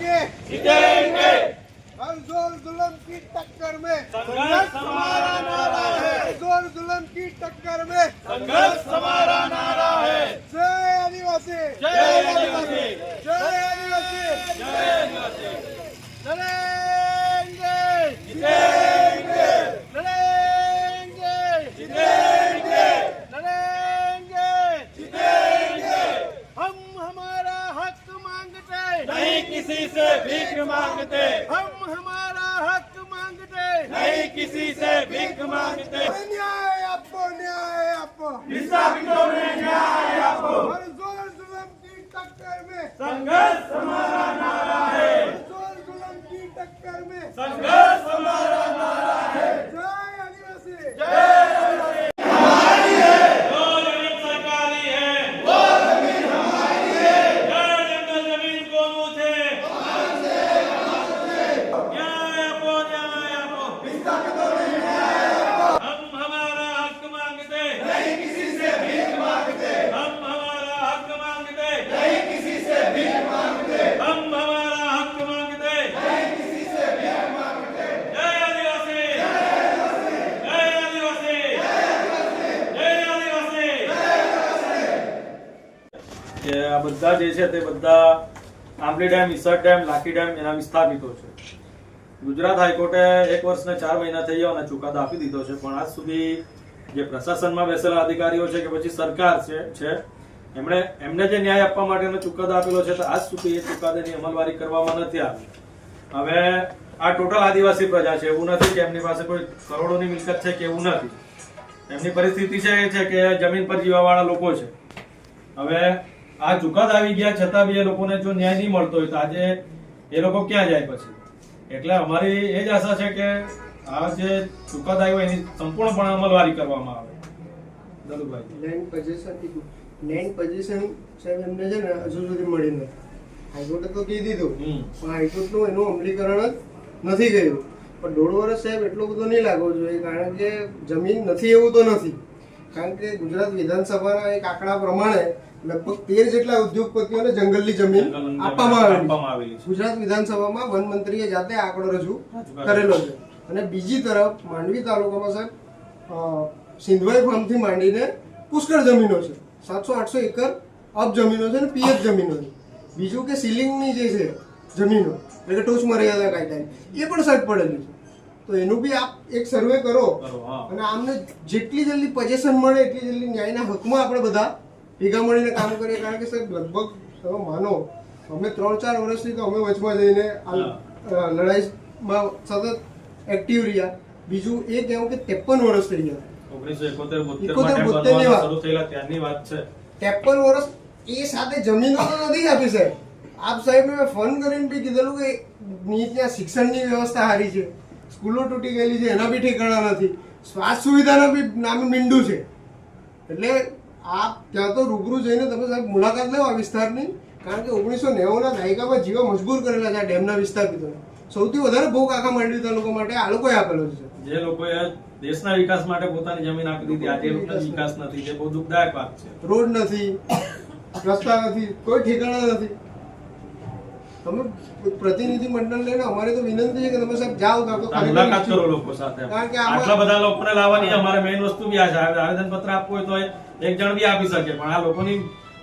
जीतेंगे जीतेंगे हर जोर जुल्म की टक्कर में संघर्ष हमारा नारा है हर जोर जुल्म की टक्कर में संघर्ष हमारा नारा है जय आदिवासी जय आदिवासी जय आदिवासी जय आदिवासी लड़ेंगे जीतेंगे संघर्ष हमारा કે આ બધા જે છે તે બધા Ambali dam Isar dam, Laki dam એના વિસ્થાપિતો છે. ગુજરાત હાઈકોર્ટે એક વર્ષને ચાર મહિના થઈ ગયા અને ચુકાદો આપી દીધો છે. પણ આજ સુધી જે પ્રશાસનમાં બેસેલા અધિકારીઓ છે કે પછી સરકાર છે છે, એમણે, એમને જે ન્યાય આપવા માટેનો ચુકાદો આપેલો છે, તો આજ સુધી એ ચુકાદાની અમલવારી કરવામાં નથી આવી. હવે આ ટોટલ આદિવાસી પ્રજા છે, એવું નથી કે એમની પાસે કોઈ કરોડોની મિલકત છે કે એવું નથી. એમની પરિસ્થિતિ છે એ છે કે જમીન પર જીવાવાળા લોકો છે. હવે આ ચુકાદ આવી ગયા છતાં બી એ લોકોને જો ન્યાય નહીં મળતો હોય તો આજે એ લોકો ક્યાં જાય પછી? એટલે અમારી એ જ આશા છે કે આ જે ચુકાદ આવ્યો એની સંપૂર્ણપણે અમલવારી કરવામાં આવે. Dalubhai. Land position land position સાહેબ એમને છે ને હજુ સુધી મળી નથી. હાઈકોર્ટે તો કહી દીધું. પણ હાઈકોર્ટનું એનું અમલીકરણ જ નથી કર્યું. પણ દોઢ વર્ષ સાહેબ એટલો બધો નહીં લાગવો જોઈએ કારણ કે જમીન નથી એવું તો નથી. કારણ કે ગુજરાત વિધાનસભાના એક આંકડા પ્રમાણે લગભગ તેર જેટલા ઉદ્યોગપતિઓને જંગલની જમીન આપવામાં આવેલી. ગુજરાત વિધાનસભામાં વન મંત્રીએ જાતે આંકડો રજૂ કરેલો છે. અને બીજી તરફ માંડવી તાલુકામાં સાહેબ સિંધવાઈ ફાર્મથી માંડીને પુષ્કળ જમીનો છે. સાતસો આઠસો એકર અબ જમીનો છે અને પીએફ જમીનો છે. બીજું કે સીલિંગની જે છે જમીનો એટલે કે ટોચ મર્યાદા કાયદાની એ પણ સાહેબ પડેલી છે. તો એનું બી આપ એક સર્વે કરો કરો, અને આમને જેટલી જલ્દી પજેશન મળે એટલી જલ્દી ન્યાયના હકમાં આપણે બધા ભેગા મળીને કામ કરીએ કારણ કે સાહેબ લગભગ તમે માનો અમે ત્રણ ચાર વર્ષથી તો અમે વચમાં જઈને આ લડાઈમાં સતત એક્ટિવ રહ્યા. બીજું એ કહેવું કે ત્રેપન વર્ષ થઈ ગયા. ઓગણીસો એકોતેર બોતેર એકોતેર, માટે બોતેરની બનવાના વાત. શરૂ થયેલા ત્યારની વાત છે. ત્રેપન વર્ષ એ સાથે જમીનો તો નથી આપી સાહેબ. આપ સાહેબને મેં ફોન કરીને બી કીધેલું કે ની ત્યાં શિક્ષણની વ્યવસ્થા સારી છે. સ્કૂલો તૂટી ગયેલી છે એના બી ઠેકાણા નથી. સ્વાસ્થ્ય સુવિધાના બી નામે મીંડું છે. એટલે આપ ત્યાં તો રૂબરૂ જઈને તમે સાહેબ મુલાકાત લો આ વિસ્તારની કારણ કે ઓગણીસો નેવુંના દાયકામાં જીવા મજબૂર કરેલા છે આ ડેમના કીધો સૌથી વધારે ભોગ આખા માંડવી તાલુકા માટે આ લોકોએ આપેલો છે. જે લોકોએ દેશના વિકાસ માટે પોતાની જમીન આપી દીધી આજે વિકાસ નથી જે બહુ દુઃખદાયક વાત છે. રોડ નથી રસ્તા નથી કોઈ ઠેકાણા નથી. તમે પ્રતિનિધિ મંડળ લઈને અમારે તો વિનંતી છે કે તમે સાહેબ જાઓ તો મુલાકાત કરો લોકો સાથે. કારણ કે આટલા બધા લોકોને લાવવાની અમારે મેઇન વસ્તુ બી આ છે. આવેદન પત્ર આપવું હોય તો એક જણ બી આપી શકે. પણ આ લોકોની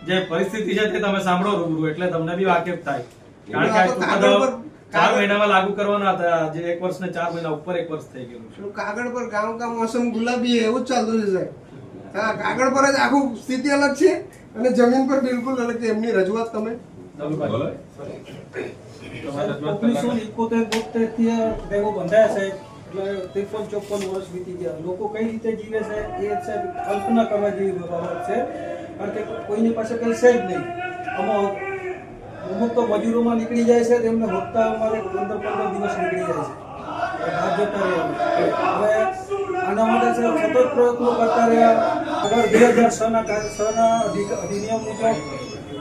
જે પરિસ્થિતિ છે તે તમે સાંભળો રૂબરૂ. એટલે તમને બી વાકેફ થાય. કારણ કે આ ચાર મહિનામાં લાગુ કરવાના હતા. જે એક વર્ષ ને ચાર મહિના ઉપર એક વર્ષ થઈ ગયું છે. કાગળ પર ગામ કા મોસમ ગુલાબી એવું જ ચાલતું છે સાહેબ. કાગળ પર જ આખું સ્થિતિ અલગ છે અને જમીન પર બિલકુલ અલગ છે. એમની રજૂઆત તમે ઓગણીસો. એકોતેર બોતેરથી બંધાયા છે. એટલે ત્રેપન ચોપન વર્ષ વીતી ગયા. લોકો કઈ રીતે જીવે છે એ સાહેબ કલ્પના કરવા જેવી બાબત છે. કારણ કે કોઈની પાસે કંઈ છે જ નહીં. આમાં અમુક તો મજૂરોમાં નીકળી જાય છે તેમને હોતા અમારે પંદર પંદર દિવસ નીકળી જાય છે. જતા રહ્યા હવે આના માટે સતત પ્રયત્નો કરતા રહ્યા. અગર બે હજાર છના છના અધિનિયમ મુજબ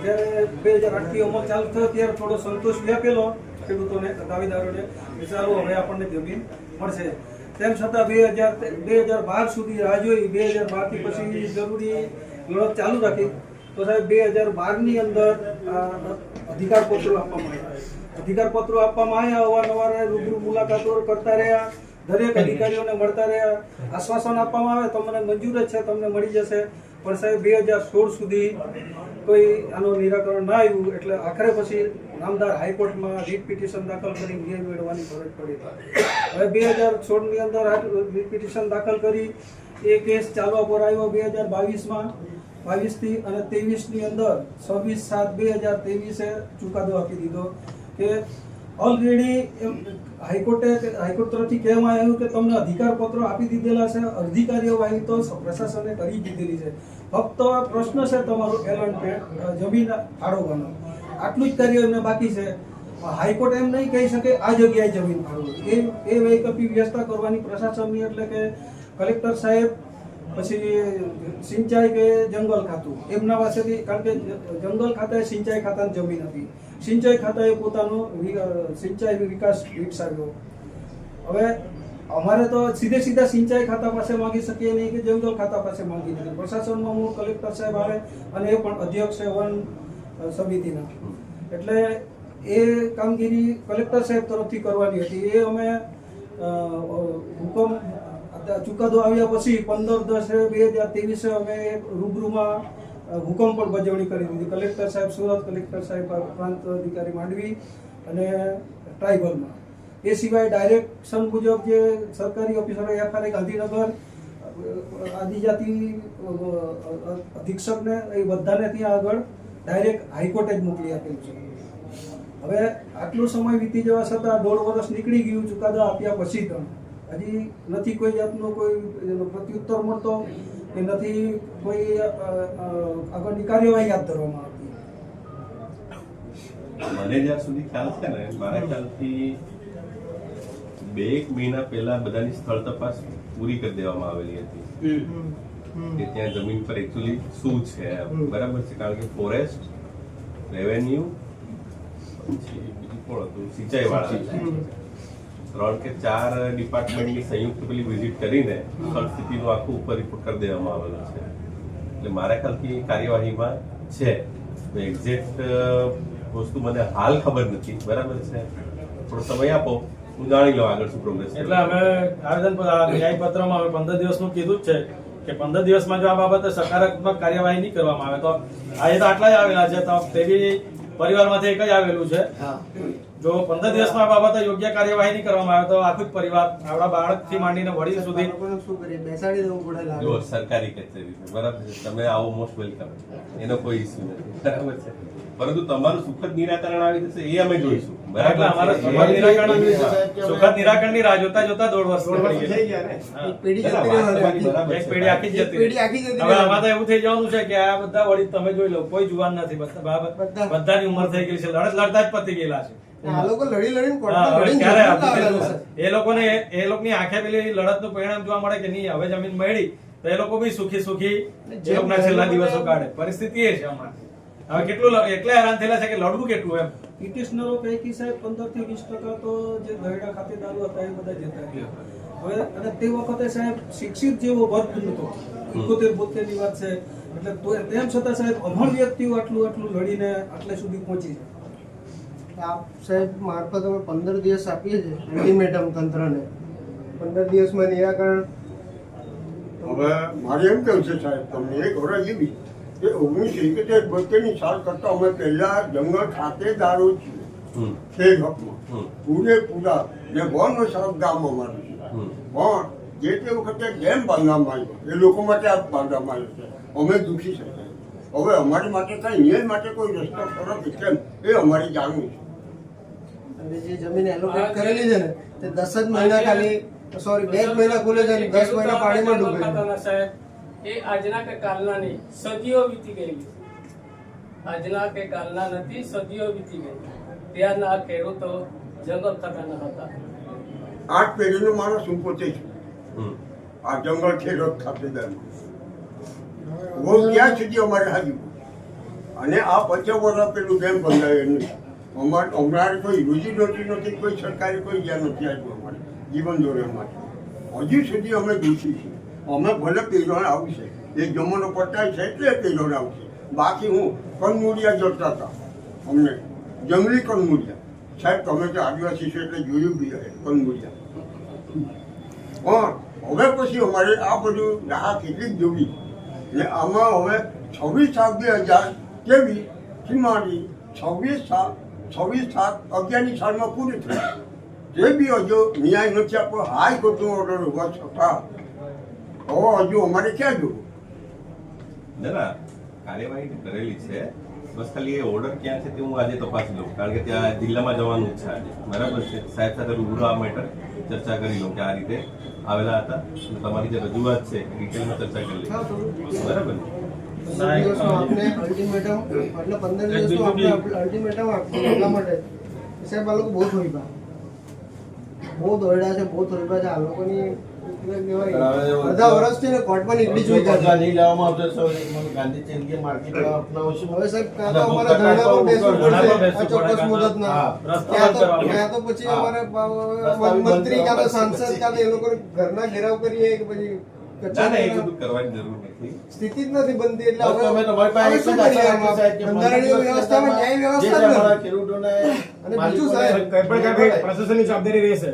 જ્યારે બે હજાર આઠથી અમલ ચાલુ થયો ત્યારે થોડો સંતોષ વ્યાપેલો. ખેડૂતોને, દાવેદારોને વિચારો હવે આપણને જમીન મળશે. તેમ છતાં બે હજાર બે હજાર બાર સુધી રાહ જોઈ, બે હજાર બારથી પછી જરૂરી લડત ચાલુ રાખી. તો સાહેબ, બે હજાર બારની અંદર અધિકાર પત્રો આપવામાં આવ્યા. અધિકાર પત્રો આપવામાં આવ્યા, અવારનવાર રૂબરૂ મુલાકાતો કરતા રહ્યા, દરેક અધિકારીઓને મળતા રહ્યા. આશ્વાસન આપવામાં આવે તો મને મંજૂર જ છે, તમને મળી જશે. પણ સાહેબ, બે હજાર સોળ સુધી કોઈ આનું નિરાકરણ ના આવ્યું એટલે આખરે પછી નામદાર હાઈકોર્ટમાં રીટ પિટિશન દાખલ કરી ન્યાય મેળવવાની ફરજ પડી હવે બે હજાર સોળની અંદર રીટ પિટિશન દાખલ કરી, એ કેસ ચાલવા પર આવ્યો બે હજાર બાવીસમાં. બાવીસથી અને ત્રેવીસની અંદર છવ્વીસ સાત બે હજાર ત્રેવીસે ચુકાદો આપી દીધો કે ઓલરેડી હાઈકોર્ટે હાઈકોર્ટ તરફથી કહેવામાં આવ્યું કે તમને અધિકારપત્રો આપી દીધેલા છે અડધી કાર્યવાહી તો પ્રશાસને કરી દીધેલી છે. ફક્ત પ્રશ્ન છે તમારો એલન પે જમીન ફાળવવાનો. આટલું જ કાર્ય એમને બાકી છે. હાઈકોર્ટ એમ નહીં કહી શકે આ જગ્યાએ જમીન ફાળવો. એ એ વૈકલ્પિક વ્યવસ્થા કરવાની પ્રશાસનની એટલે કે કલેક્ટર સાહેબ, પછી સિંચાઈ કે જંગલ ખાતું. એમના પાસેથી, કારણ કે જંગલ ખાતાએ સિંચાઈ ખાતાની જમીન હતી. સિંચાઈ ખાતાએ પોતાનો સિંચાઈ વિકાસ વિકસાવ્યો હવે અમારે તો સીધે સીધા સિંચાઈ ખાતા પાસે માંગી શકીએ નહીં કે જંગલ ખાતા પાસે માંગી શકીએ. પ્રશાસનમાં હું કલેક્ટર સાહેબ આવે અને એ પણ અધ્યક્ષ વન સમિતિના. એટલે એ કામગીરી કલેક્ટર સાહેબ તરફથી કરવાની હતી. એ અમે હુકમ ચુકાદો આવ્યા પછી પંદર દસ, બે હજાર ત્રેવીસે અમે રૂબરૂમાં હુકમ પણ બજવણી કરી દીધી. કલેક્ટર સાહેબ સુરત, કલેક્ટર સાહેબ પ્રાંત અધિકારી માંડવી અને ટ્રાઇબલમાં. એ સિવાય ડાયરેક્શન મુજબ જે સરકારી ઓફિસરો એફઆરઆઈ ગાંધીનગર આદિજાતિ અધિક્ષકને એ બધાને ત્યાં આગળ ડાયરેક્ટ હાઈકોર્ટે જ મોકલી આપેલું છે. હવે આટલો સમય વીતી જવા છતાં દોઢ વર્ષ નીકળી ગયું ચુકાદો આપ્યા પછી પણ. હજી નથી કોઈ જાતનો કોઈ પ્રત્યુત્તર મળતો. કે નથી કોઈ આગળની કાર્યવાહી હાથ ધરવામાં આવતી. મને જ્યાં સુધી ખ્યાલ છે ને મારા ખ્યાલથી બે એક મહિના પહેલા બધાની સ્થળ તપાસ પૂરી કરી દેવામાં આવેલી હતી. કે ત્યાં જમીન પર એકચ્યુઅલી શું છે બરાબર છે કારણ કે ફોરેસ્ટ રેવન્યુ પછી બીજું કોણ હતું? સિંચાઈ. વાળા ત્રણ કે ચાર ડિપાર્ટમેન્ટની સંયુક્ત પેલી વિઝિટ કરીને સ્થળ સ્થિતિનું આખું ઉપર રિપોર્ટ કરી દેવામાં આવેલો છે. એટલે મારા ખ્યાલથી કાર્યવાહીમાં છે. તો એક્ઝેક્ટ વસ્તુ મને હાલ ખબર નથી. બરાબર છે? થોડો સમય આપો. હું જાણી લઉં આગળ શું પ્રોગ્રેસ એટલે અમે આવેદન ન્યાય પત્રમાં અમે પંદર દિવસનું કીધું જ છે કે પંદર દિવસમાં જો આ બાબતે સકારાત્મક કાર્યવાહી નહીં કરવામાં આવે તો આ એ તો આટલા જ આવેલા છે તો તે બી પરિવારમાંથી એક જ આવેલું છે. જો પંદર દિવસમાં આ બાબતે યોગ્ય કાર્યવાહી નહીં કરવામાં આવે તો આખું જ પરિવાર આપણા બાળકથી માંડીને વડીલ સુધી શું કરીએ? બેસાડી દેવું પડે જો સરકારી કચેરી બરાબર છે. તમે આવો મોસ્ટ વેલકમ એનો કોઈ ઇસ્યુ નથી. બરાબર છે. પરંતુ તમારું સુખદ નિરાકરણ આવી જશે એ અમે જોઈશું. સુખદ નિરાકરણ સુખદ રાહ જોતા જોતા દોઢ વર્ષ દોઢ વર્ષ નીકળી થઈ ગયા. ને. એક પેઢી જતી આખી. પેઢી જતી હવે આમાં તો એવું થઈ જવાનું છે કે આ બધા વડીલ તમે જોઈ લો કોઈ જુવાન નથી બધા બધા. બધાની ઉંમર થઈ ગઈ છે. લડત લડતા જ પતી ગયેલા છે. આ લોકો લડી લડીને કોર્ટમાં લડીને જમીન લાવેલા છે. એ લોકોને એ લોકોની આંખે પેલી લડતનું પરિણામ જોવા મળે કે નહીં હવે જમીન મળી તો એ લોકો બી સુખી સુખી એ લોકોના છેલ્લા દિવસો કાઢે. પરિસ્થિતિ એ છે અમારી હવે કેટલું એટલે હેરાન થયેલા છે કે લડવું કેટલું એમ? પિટિશનરો પૈકી સાહેબ પંદરથી વીસ ટકા તો જે ગયડા ખાતેદારો હતા એ બધા જતા રહ્યા. હવે અને તે વખતે સાહેબ શિક્ષિત જેવો વર્ગ નતો એકોતેર બોતેરની વાત છે. એટલે તેમ છતાં સાહેબ અભણ વ્યક્તિઓ આટલું આટલું લડીને આટલે સુધી પહોંચી જાય. આપ સાહેબ મારફત અમે પંદર દિવસ આપીએ છીએ અલ્ટિમેટમ તંત્રને. પંદર દિવસમાં નિરાકરણ. હવે મારે એમ કેવું છે સાહેબ તમને એક વરસ એવી કે ઓગણીસો એકોતેર બોતેરની સાલ કરતા અમે પહેલા જંગલ ખાતેદારો છીએ. હમ, તે હકમાં પૂરેપૂરા ને વનનો સાહેબ ગામ અમારું છે. હમ. પણ જે તે વખતે ડેમ બાંધવામાં આવ્યો. એ લોકો માટે આ બાંધવામાં આવ્યો છે. અમે દુખી છે. હવે અમારી માટે કાંઈ ન્યાય માટે કોઈ રસ્તો ખરો કે કેમ? એ અમારી જાણવું છે. જે જમીન એલોકેટ કરેલી છે ને તે દસ જ મહિના ખાલી સોરી બે જ મહિના ખુલે છે અને દસ મહિના પાણીમાં ડૂબે સાહેબ એ આજના કે કાલના નહીં સદીઓ વીતી ગયેલી આજના કે કાલના નથી સદીઓ વીતી ગઈ ત્યારના આ ખેડૂતો જંગલ ખાતાના હતા. આઠ પેઢીનો માણસ હું પોતે છું. આ જંગલ ખેડૂત ખાતેદાર. હું ક્યાં સુધી અમારે હાજર? અને આ પચાસ વર્ષ પેલું ડેમ બંધાયું નહીં અમારે અમારે કોઈ રોજી રોટી નથી, કોઈ સરકારી કોઈ જ્યાં નથી આવ્યું અમારે, જીવન ધોરણ માટે. હજુ સુધી અમે દોષી છીએ. અમે ભલે પેઢોણ આવશે એ જમવાનો પટાય છે એટલે પેઢોણ આવશે. બાકી હું કનમુડિયા જતા હતા. અમને જંગલી કનમુડિયા સાહેબ, તમે તો આદિવાસી છો એટલે જોયું બી હશે કનમુડિયા પણ હવે પછી અમારે આ બધું રાહ કેટલી જોવી. ને આમાં હવે છવ્વીસ સાત બે હજાર કેવી માંડી છવ્વીસ સાત છવ્વીસ સાત, અગિયારની સાલમાં પૂરી થઈ. જે બી હજુ ન્યાય નથી આપો હાઈકોર્ટનો ઓર્ડર હોવા છતાં હવે હજુ અમારે ક્યાં જવું? ના કાર્યવાહી કરેલી છે. બસ ખાલી એ ઓર્ડર ક્યાં છે તે હું આજે તપાસી લઉં. કારણ કે ત્યાં જિલ્લામાં જવાનું છે આજે. બરાબર છે. સાહેબ સાથે રૂબરૂ આ મેટર ચર્ચા કરી લઉં કે આ રીતે આવેલા હતા. તમારી જે રજૂઆત છે ડિટેલમાં ચર્ચા કરી લઈ બરાબર આપને અલ્ટિમેટમ એટલે પંદર દિવસમાં આપણે અલ્ટિમેટમ આપશું એટલા માટે. સાહેબ આ લોકો બહુ થોઈપા બહુ દોડ્યા છે બહુ થોઈપા છે આ લોકોની અડધા વર્ષથી ને કોર્ટમાં નીકળી જ ગયા નહીં લેવામાં આવતો ગાંધી ચિંતન માર્કેટ અપનાવશું હવે સાહેબ કાં તો અમારે ધરણા પર બેસવું પડશે. આ ચોક્કસ પડે, મુદતના હા. તો બંધ તો પછી અમારે મંત્રી કાં તો સાંસદ કાં તો એ લોકો ઘરના ઘેરાવ કરીએ કે પછી ના ના એ બધું કરવાની જરૂર નથી. સ્થિતિ જ નથી બનતી એટલે હવે તમે તમારી પાસે એક જ બંધારણીય વ્યવસ્થામાં ન્યાય વ્યવસ્થા જ જે નથી. ખેડૂતોને અને બીજું સાહેબ, કઈ પણ કઈ પ્રશાસનની જવાબદારી રહેશે.